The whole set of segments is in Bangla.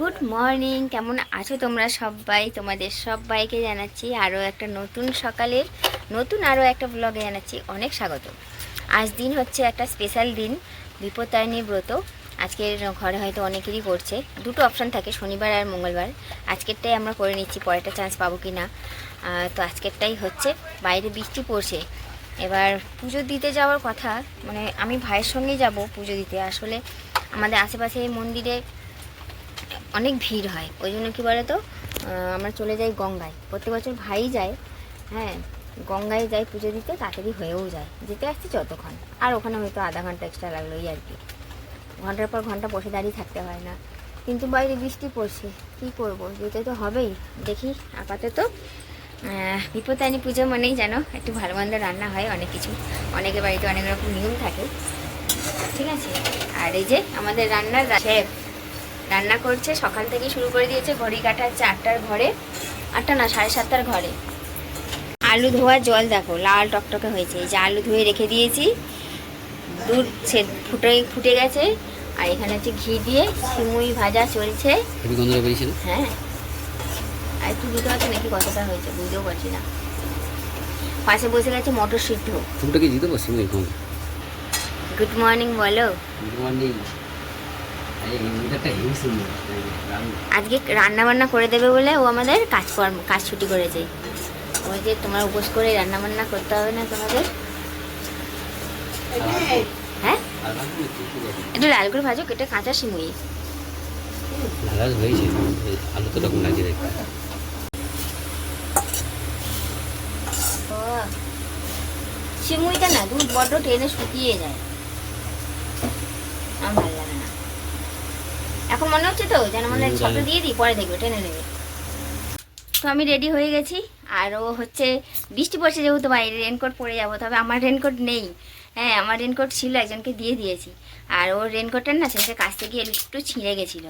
Good morning. কেমন আছো তোমরা সবাই? তোমাদের সবাইকে জানাচ্ছি আরও একটা নতুন সকালের, নতুন আরও একটা ব্লগে জানাচ্ছি অনেক স্বাগত। আজ দিন হচ্ছে একটা স্পেশাল দিন বিপত্তায়নী ব্রত। আজকের ঘরে হয়তো অনেকেরই করছে। দুটো অপশান থাকে, শনিবার আর মঙ্গলবার। আজকেরটাই আমরা করে নিচ্ছি, পরেরটা চান্স পাবো কি না তো আজকেরটাই হচ্ছে, বাইরে বৃষ্টি পড়ছে। এবার পুজো দিতে যাওয়ার কথা মানে আমি ভাইয়ের সঙ্গেই যাব পুজো দিতে। আসলে আমাদের আশেপাশে মন্দিরে অনেক ভিড় হয়। ওই জন্য কী বলে তো আমরা চলে যাই গঙ্গায়। প্রত্যেক বছর ভাই যায় হ্যাঁ গঙ্গায় যাই পুজো দিতে, তাড়াতাড়ি হয়েও যায়। যেতে আসছি যতক্ষণ। আর ওখানে হয়তো আধা ঘণ্টা এক্সট্রা লাগল এই আর কি। ঘণ্টার পর ঘণ্টা বসে দাঁড়িয়ে থাকতে হয় না। কিন্তু বাইরে বৃষ্টি পড়ছে, কী করব? যেতে তো হবেই। দেখি, আপাতত বিপত্তায়নী পুজো মানেই যেন একটু ভালো মন্দ রান্না হয়, অনেক কিছু। অনেকের বাড়িতে অনেক রকম নিয়ম থাকে। ঠিক আছে? আর এই যে আমাদের রান্নার শেফ। রান্না করছে সকাল থেকে শুরু করে দিয়েছে ঘড়ি কাটা হচ্ছে আটটার ঘরে। আটটা না সাড়ে সাতটার ঘরে। আলু ধোয়ার জল দেখো লাল টকটকে হয়েছে। এই যে আলু ধুয়ে রেখে দিয়েছি। দুধ সে ফুটে ফুটে গেছে। আর এখানে হচ্ছে ঘি দিয়ে সিমুই ভাজা চলছে। হ্যাঁ। আর একটু বুঝতে পারছি নাকি কতটা হয়েছে বুঝতেও পারছি না। পাশে বসে গেছে মটর সিদ্ধ। গুড মর্নিং বলো। তোমার নেই আরে এই মিটারটা হেভি সুন্দর দারুণ। আজকে রান্না বান্না করে দেবে বলে ও আমাদের কাজকর্ম কাজ ছুটি করেছে। ওই যে তোমার উপোস করে রান্না বান্না করতে হবে না তোমাদের? হ্যাঁ? একটু লাল করে ভাজো কেটে কাঁচা সিমুই। আলু তো সিমুইটা না দুধ বড্ড টেনে শুকিয়ে যায়। আমার এখন মনে হচ্ছে তো যেন মনে ছটা দিয়ে দিই পরে দেখবে টেনে নেবে। তো আমি রেডি হয়ে গেছি আর ও হচ্ছে বৃষ্টি পড়ছে যেহেতু বাইরে রেনকোট পরে যাব তবে আমার রেনকোট নেই। হ্যাঁ আমার রেনকোট ছিল একজনকে দিয়ে দিয়েছি। আর ওর রেনকোটের না শেষে কাছতে গিয়ে একটু ছিঁড়ে গেছিল।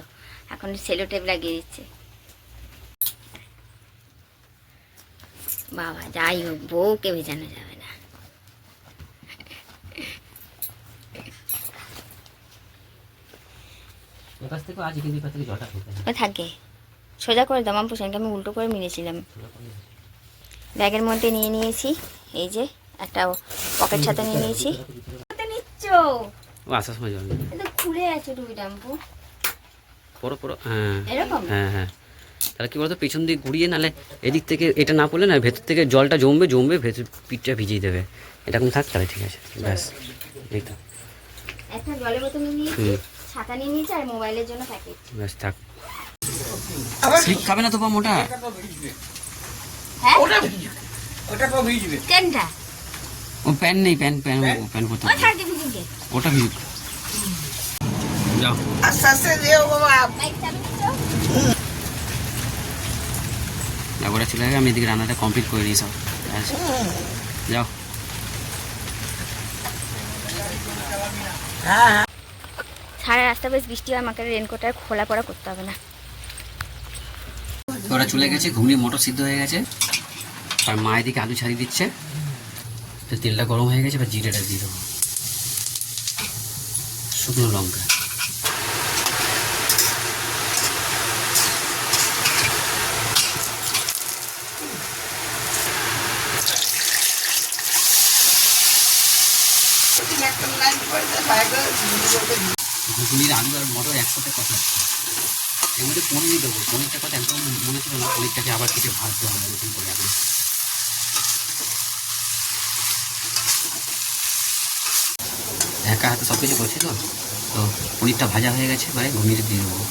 এখন সেলো টেপ লাগিয়ে দিচ্ছে। বাবা যাই হোক বউকে ভেজানো যাবে। না থেকে আজ কেজি থেকে খেতে ও থাকে। সোজা করে দাম পোশানকে আমি উল্টো করে মিলেছিলাম ব্যাগের মধ্যে নিয়ে নিয়েছি এই যে একটা পকেট ছাতা নিয়ে নিয়েছি। কোথায় নিচ্ছ? ও আসার সময় জল এটা খুলে আছে ডাম্পু পড়ো পড়ো হ্যাঁ। এরকম? হ্যাঁ হ্যাঁ। তাহলে কি বলতো পেছন দিকে ঘুরিয়ে নালে এদিক থেকে এটা না পড়লে না ভেতর থেকে জলটা জমবে জমবে ভেতর পিঠটা ভিজিয়ে দেবে। এরকম থাক তাহলে ঠিক আছে। ব্যাস এই তো। একটা জলের বোতল নিয়ে। ছাতা নিয়ে নিয়েছি আর মোবাইলের জন্য প্যাকেট ব্যাস থাক। স্লিপ খাবে না তো পা মোটা হ্যাঁ? ওটা ওটা তো ভিজবে। ট্রেনটা ও প্যান নেই প্যান প্যান প্যান? করতে ও হবে। থাকবে ভিজুকে ওটা ভিজুক। যাও। আস্তে আস্তে যেও বাবা। বাইক চাবি দিচ্ছ একবারে চলে যাবে আমি এদিকে রান্নাটা কমপ্লিট করে নিই সব। যাও। হ্যাঁ হ্যাঁ। সারা রাস্তা বেশ বৃষ্টি হয়, আমাকে রেনকোট আর খোলা পড়া করতে হবে না। ওরা চলে গেছে, ঘুগনি, মটর সিদ্ধ হয়ে গেছে। আর মা এদিকে আলু ছাড়িয়ে দিচ্ছে। তো তেলটা গরম হয়ে গেছে, এবার জিরেটা দিয়ে দেবো। শুকনো লঙ্কা। ঘুগনির আলু আর মটর একসাথে কথা এর মধ্যে পনির দেবো। পনিরটা কথা একদম মনে ছিল না। পনিরটাকে আবার কেটে ভাজতে হবে এরকম করে এখন একা হাতে সব কিছু করছি তো। তো পনিরটা ভাজা হয়ে গেছে, এবারে ঘুগনিটা দিয়ে দেবো।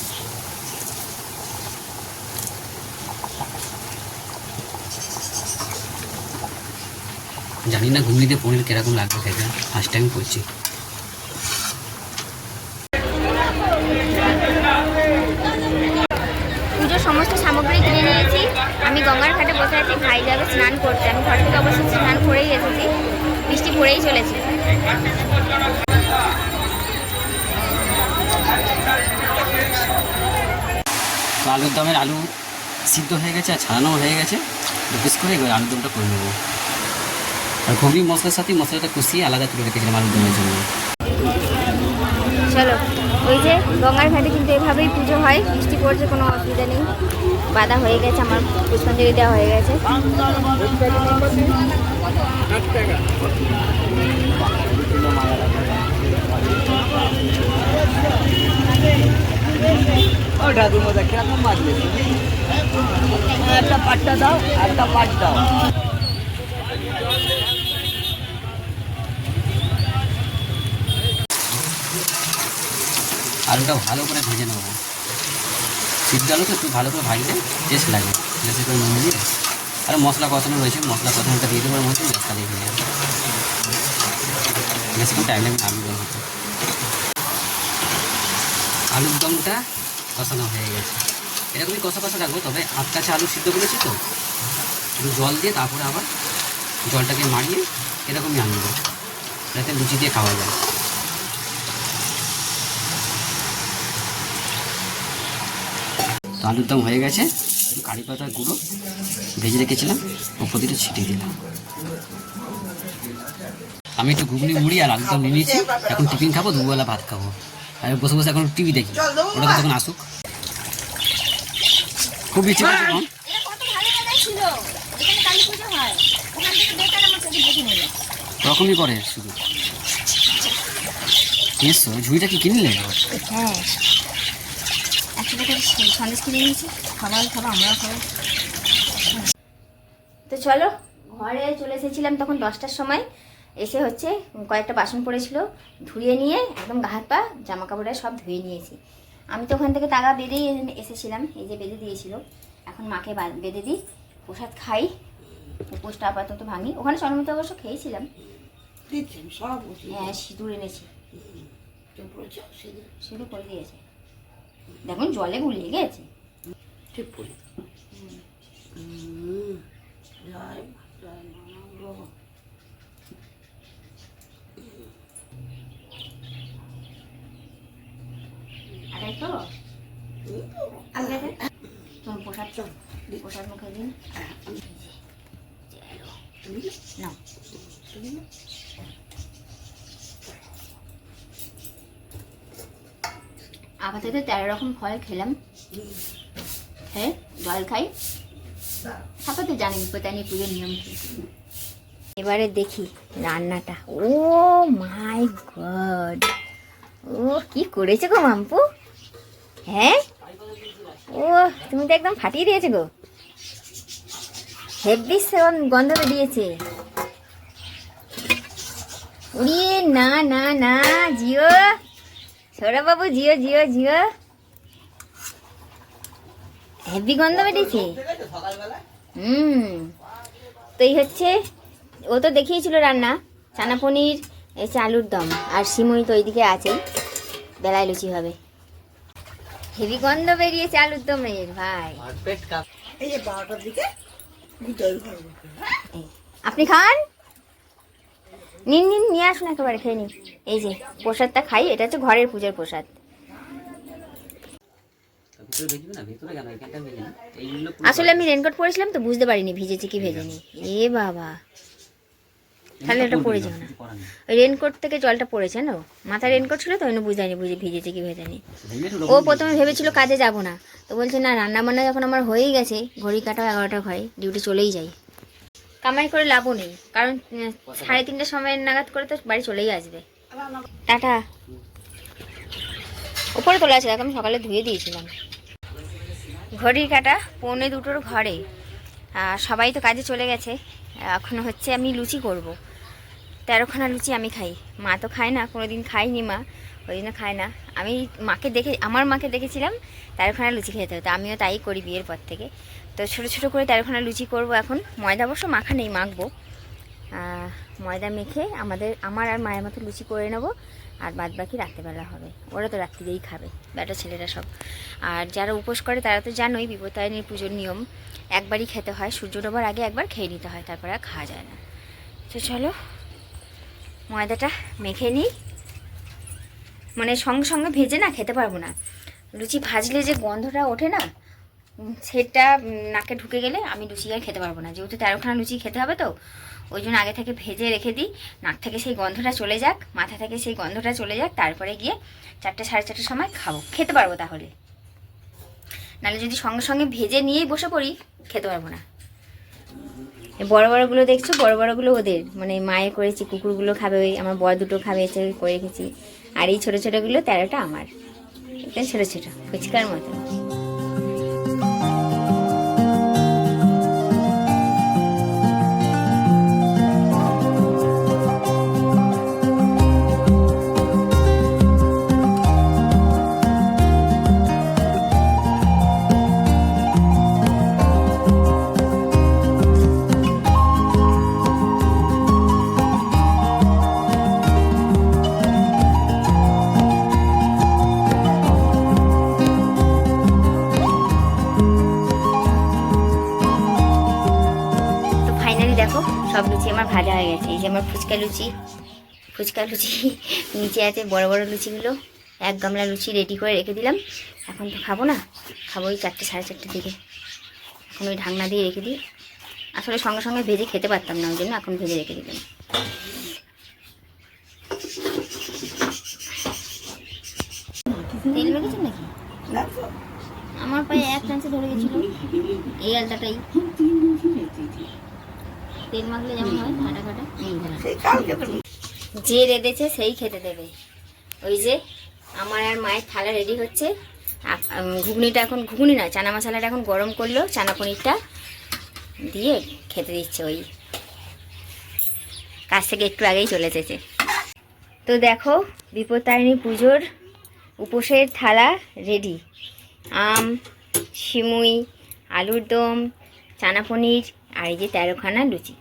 জানি না ঘুগনিতে পনির কীরকম লাগবে খেতে। ফার্স্ট টাইম করছি পুজোর সমস্ত সামগ্রী কিনে নিয়েছি আমি গঙ্গার ঘাটে বসে আছি ভাই যাবে স্নান করতে। আমি ঘর থেকে অবশ্যই স্নান করেই এসেছি বৃষ্টি পড়েই চলেছে। তো আলুর দমের আলু সিদ্ধ হয়ে গেছে আর ছাড়ানো হয়ে গেছে। পিস করে এবার আলুর দমটা করে নেব। আর ঘুগনি মশলার সাথে মশলাটা কষিয়ে আলাদা করে রেখেছিলাম আলুর দমের জন্য। চলো। ওই যে গঙ্গার ঘাটে কিন্তু এভাবেই পুজো হয়, বৃষ্টি পড়ছে, কোনো অসুবিধা নেই। বাধা হয়ে গেছে, আমার পুষ্পাঞ্জলি দেওয়া হয়ে গেছে। একটা পাট্টা দাও, একটা পাট দাও। আলুটা ভালো করে ভেজে নেব। সিদ্ধ আলু তো একটু ভালো করে ভাজলে টেস্ট লাগে। বেশি করে নুন দিয়ে আর মশলা কষানো রয়েছে, মশলা কষানোটা দিয়ে দেবার মধ্যে গ্যাসটা দিয়ে হয়ে যাবে বেশিক্ষণ টাইম লাগবে না আলু দম হতে আলুর দমটা কষানো হয়ে গেছে। এরকমই কষা কষা রাখব, তবে আট কাছে আলু সিদ্ধ করেছি তো। একটু জল দিয়ে তারপরে আবার জলটাকে মারিয়ে এরকমই আনব, যাতে লুচি দিয়ে খাওয়া যায়। তো আলুর দম হয়ে গেছে। কারি পাতার গুঁড়ো ভেজে রেখেছিলাম ওপর দিয়ে একটু ছিটিয়ে দিলাম। আমি একটু ঘুগনি, মুড়ি আর আলুর দম নিয়ে নিয়েছি। এখন টিফিন খাব দুবেলা ভাত খাব। আর বসে বসে এখন টিভি দেখি, ওটা তখন আসুক। খুব ইচ্ছে করছে এখন রকমই করে শুধু। এসছো ঝুড়িটা কি কিনলে? হ্যাঁ। সন্দেশ কিনে নিয়েছি খাবার খাব আমরাও খাব তো চলো ঘরে চলে এসেছিলাম তখন দশটার সময় এসে হচ্ছে কয়েকটা বাসন পড়েছিল ধুয়ে নিয়ে একদম গা হাত পা জামা কাপড়টা সব ধুয়ে নিয়েছি আমি তো ওখান থেকে তাগা বেঁধেই এসেছিলাম এই যে বেঁধে দিয়েছিল এখন মাকে বেঁধে দিই প্রসাদ খাই উপোসটা আপাতত ভাঙি ওখানে সন্মত অবশ্য খেয়েছিলাম হ্যাঁ সিঁদুর এনেছি সিঁদুর করে দিয়েছে দেখুন জলে গুলিয়ে গেছে। ঠিক দে। চল প্রসাদ চল প্রসাদ মুখে দিন। আপাতত তেরো রকম ফল খেলাম। হ্যাঁ জল খাই। তারপর তো জানি পেতানি পুজোর নিয়ম কি। এবারে দেখি রান্নাটা। ও মাই গড। ও কি করেছে গো মাম্পু? হ্যাঁ? ও, তুমি তো একদম ফাটিয়ে দিয়েছে গো। হেভি গন্ধ বেরিয়েছে। উড়িয়ে না না না, জিও। সৌরভ বাবু জিও জিও জিও। হেভি গন্ধ বেরিয়েছে? হুম। তো এই হচ্ছে ও তো দেখিয়েছিল রান্না চানা পনির এই হচ্ছে আলুর দম আর সিমুই তো ওইদিকে আছে বেলায় লুচি হবে। হেভি গন্ধ বেরিয়েছে আলুর দমের ভাই। এই যে বারোটার দিকে ভিতরে ঘরে এই, আপনি খান? নিন নিন নিয়ে আসুন একেবারে খেয়ে নিন। এই যে প্রসাদটা খাই এটা হচ্ছে ঘরের পূজার প্রসাদ। আসলে আমি রেনকোট পরেছিলাম তো বুঝতে পারিনি ভিজেছি কি ভেজেনি। এ বাবা। তাহলে এটা পড়ে যাও না। ওই রেনকোট থেকে জলটা পড়েছে না মাথায় রেনকোট ছিল তো ওই জন্য বুঝাইনি বুঝে ভিজেছে কি ভেজেনি। ও প্রথমে ভেবেছিল কাজে যাব না। তো বলছে না রান্না বান্না যখন আমার হয়েই গেছে ঘড়ি কাটাও এগারোটা ঘরে ডিউটি চলেই যাই। কামাই করে লাভও নেই। কারণ সাড়ে তিনটের সময় নাগাদ করে তো বাড়ি চলেই আসবে। টাটা। উপরে তোলা আছে আমি সকালে ধুয়ে দিয়েছিলাম। ঘড়ির কাটা পৌনে দুটোর ঘরে। সবাই তো কাজে চলে গেছে। এখন হচ্ছে আমি লুচি করব। তেরোখানা লুচি আমি খাই। মা তো খায় না কোনো দিন খাইনি মা। ওই জন্য খায় না। আমি মাকে দেখে আমার মাকে দেখেছিলাম, তেরোখানা লুচি খেতে হতো। আমিও তাই করি বিয়ের পর থেকে। তো ছোটো ছোটো করে তেরোখানা লুচি করব এখন। ময়দা অবশ্য মাখা নেই, মাখবো। ময়দা মেখে আমাদের আমার আর মায়ের মতো লুচি করে নেব। আর বাদ বাকি রাত্রেবেলা হবে। ওরা তো রাত্রিতেই খাবে বেটা ছেলেরা সব। আর যারা উপোস করে, তারা তো জানোই বিপত্তায়নীর পুজোর নিয়ম। একবারই খেতে হয়, সূর্য ডোবার আগে একবার খেয়ে নিতে হয়, তারপরে আর খাওয়া যায় না। তো চলো, ময়দাটা মেখে নিই। মানে সঙ্গে সঙ্গে ভেজে না খেতে পারব না। লুচি ভাজলে যে গন্ধটা ওঠে না সেটা নাকে ঢুকে গেলে আমি লুচি আর খেতে পারব না। যেহেতু তেরোখানা লুচি খেতে হবে তো, ওই জন্য আগে থেকে ভেজে রেখে দিই। নাক থেকে সেই গন্ধটা চলে যাক, মাথা থেকে সেই গন্ধটা চলে যাক, তারপরে গিয়ে চারটে সাড়ে চারটের সময় খাব। খেতে পারব তাহলে। নাহলে যদি সঙ্গে সঙ্গে ভেজে নিয়েই বসে পড়ি, খেতে পারব না। বড় বড়গুলো দেখছ? বড় বড়গুলো ওদের। মানে মায়ে করেছি, কুকুরগুলো খাবে, ওই আমার বড় দুটো খাবে এসে করে রেখেছি। আর এই ছোটো ছোটোগুলো তেরোটা আমার। এটা ছোটো ছোটো ফুচকার মতো। সব লুচি আমার ভাজা হয়ে গেছে। এই যে আমার ফুচকা লুচি। ফুচকা লুচি নিচে আছে বড় বড় লুচিগুলো। এক গামলা লুচি রেডি করে রেখে দিলাম। এখন তো খাব না। খাব ওই চারটে, সাড়ে চারটের দিকে। এখন ওই ঢাকনা দিয়ে রেখে দিই। আসলে সঙ্গে সঙ্গে ভেজে খেতে পারতাম না, ওই জন্য এখন ভেজে রেখে দিলাম। তেল নাকি? আমার পায়ে এক চান্সে ধরে গেছিল। এই আলতাটাই। তেল মাখলে যেমন হয় কালকে তো। যে রেঁধেছে সেই খেতে দেবে। ওই যে আমার আর মায়ের থালা রেডি হচ্ছে। ঘুগনিটা এখন ঘুগনি না চানা মশলাটা এখন গরম করল চানা পনিরটা দিয়ে খেতে দিচ্ছে ওই। কাছ থেকে একটু আগেই চলে এসেছে। তো দেখো বিপত্তারিণী পুজোর উপোসের থালা রেডি আম সিমুই আলুর দম চানা পনির আর এই যে তেরোখানা লুচি।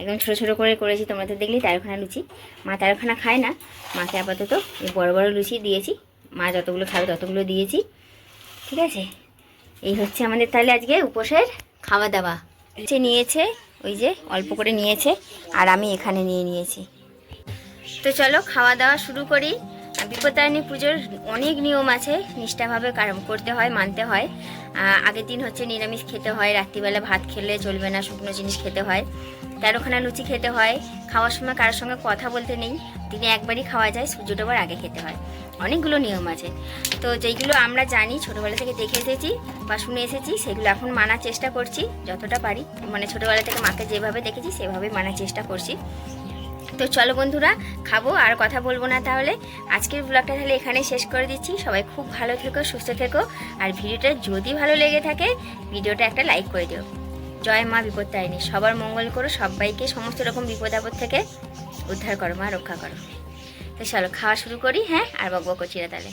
একদম ছোটো ছোটো করে করেছি তোমরা তো দেখলি তেরোখানা লুচি। মা তেরোখানা খায় না, মাকে আপাতত এই বড় বড় লুচি দিয়েছি। মা যতগুলো খাবে ততগুলো দিয়েছি। ঠিক আছে? এই হচ্ছে আমাদের তাহলে আজকে উপোসের খাওয়া দাওয়া হচ্ছে নিয়েছে, ওই যে অল্প করে নিয়েছে, আর আমি এখানে নিয়ে নিয়েছি। তো চলো খাওয়া দাওয়া শুরু করি। বিপত্তারিণী পুজোর অনেক নিয়ম আছে, নিষ্ঠাভাবে করতে হয়, মানতে হয়। আগের দিন হচ্ছে নিরামিষ খেতে হয়, রাত্রিবেলা ভাত খেলে চলবে না, শুকনো জিনিস খেতে হয়। তেরোখানা লুচি খেতে হয়। খাওয়ার সময় কারোর সঙ্গে কথা বলতে নেই। দিনে একবারই খাওয়া যায়, সূর্য ডোবার আগে খেতে হয়। অনেকগুলো নিয়ম আছে। তো যেইগুলো আমরা জানি, ছোটোবেলা থেকে দেখে এসেছি বা শুনে এসেছি, সেগুলো এখন মানার চেষ্টা করছি, যতটা পারি। মানে ছোটোবেলা থেকে মাকে যেভাবে দেখেছি সেভাবে মানার চেষ্টা করছি। তো চলো বন্ধুরা, খাব আর কথা বলব না তাহলে। আজকের ব্লগটা তাহলে এখানে শেষ করে দিচ্ছি। সবাই খুব ভালো থেকো, সুস্থ থেকো। আর ভিডিওটা যদি ভালো লেগে থাকে, ভিডিওটা একটা লাইক করে দিও। জয় মা বিপদ তাইনি সবার মঙ্গল করো, সবাইকে সমস্ত রকম বিপদ আপদ থেকে উদ্ধার করো, মা রক্ষা করো। তো চলো, খাওয়া শুরু করি হ্যাঁ? আর বকবক করছি তাহলে।